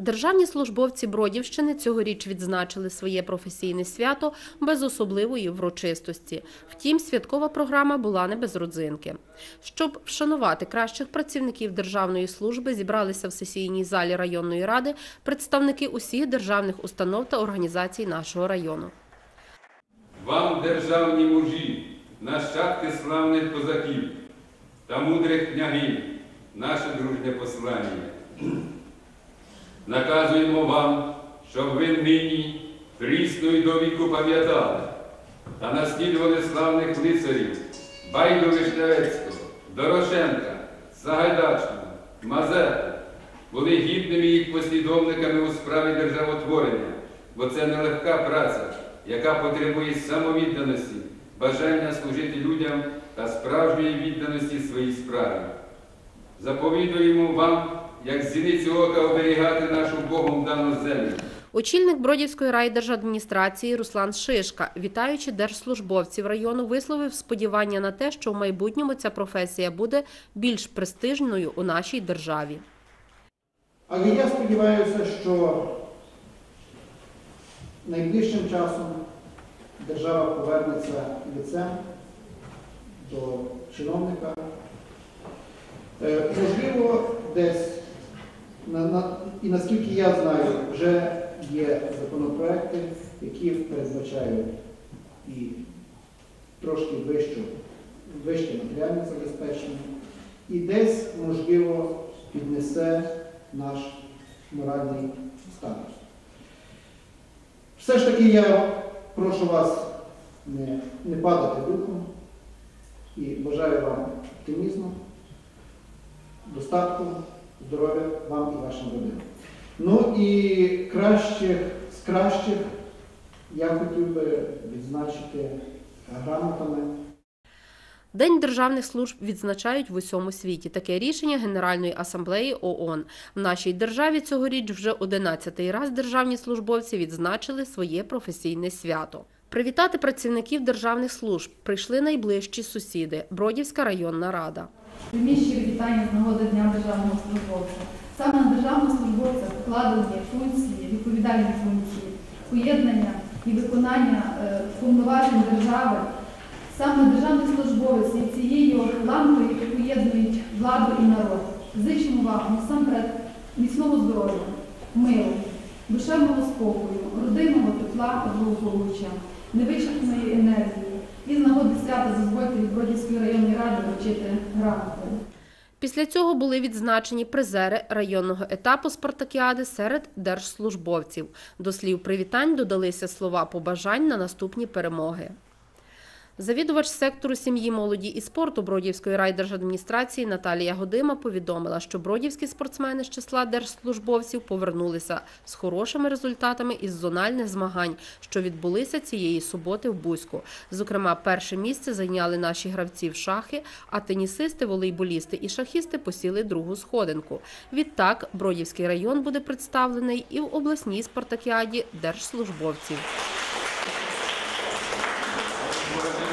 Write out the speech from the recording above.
Державні службовці Бродівщини цьогоріч відзначили своє професійне свято без особливої врочистості. Втім, святкова програма була не без родзинки. Щоб вшанувати кращих працівників державної служби, зібралися в сесійній залі районної ради представники усіх державних установ та організацій нашого району. Вам, державні мужі, нащадки славних козаків та мудрих княгинь, наше дружнє послання. Наказуємо вам, щоб ви нині прісно і до пам'ятали та наслідували славних лицарів Байду Вишневецького, Дорошенка, Сагайдачного, Мазепи, були гідними їх послідовниками у справі державотворення, бо це нелегка праця, яка потребує самовідданості, бажання служити людям та справжньої відданості своїй справі. Заповідуємо вам, як зіницю ока оберігати нашу Богом дану землю. Очільник Бродівської райдержадміністрації Руслан Шишка, вітаючи держслужбовців району, висловив сподівання на те, що в майбутньому ця професія буде більш престижною у нашій державі. Але я сподіваюся, що найближчим часом держава повернеться лицем до чиновника. Е, Можливо, десь, і наскільки я знаю, вже є законопроекти, які передбачають і трошки вищу, вище матеріальне забезпечення, і десь, можливо, піднесе наш моральний статус. Все ж таки я прошу вас не, не падати духом і бажаю вам оптимізму, достатку, здоров'я вам і вашим родинам. Ну і кращих, з кращих я хотів би відзначити грамотами. День державних служб відзначають в усьому світі. Таке рішення Генеральної асамблеї ООН. В нашій державі цьогоріч вже 11-й раз державні службовці відзначили своє професійне свято. Привітати працівників державних служб прийшли найближчі сусіди Бродівська районна рада. Приміщення вітання з нагоди Дня державного службовця. Саме на державного службовця покладені функції, відповідальні функції, поєднання і виконання е, повноважень держави. Саме державний службовець є цією ланкою, поєднують владу і народ. Зичимо вам насамперед міцного здоров'я, миру, душевного спокою, родинного тепла та благополуччя, невичерпної енергії. І з нагоди свята дозвольте від Бродівської районної ради вручити грамоту. Після цього були відзначені призери районного етапу спартакіади серед держслужбовців. До слів привітань додалися слова побажань на наступні перемоги. Завідувач сектору сім'ї, молоді і спорту Бродівської райдержадміністрації Наталія Годима повідомила, що бродівські спортсмени з числа держслужбовців повернулися з хорошими результатами із зональних змагань, що відбулися цієї суботи в Бузьку. Зокрема, перше місце зайняли наші гравці в шахи, а тенісисти, волейболісти і шахісти посіли другу сходинку. Відтак, Бродівський район буде представлений і в обласній спартакіаді держслужбовців. Thank you.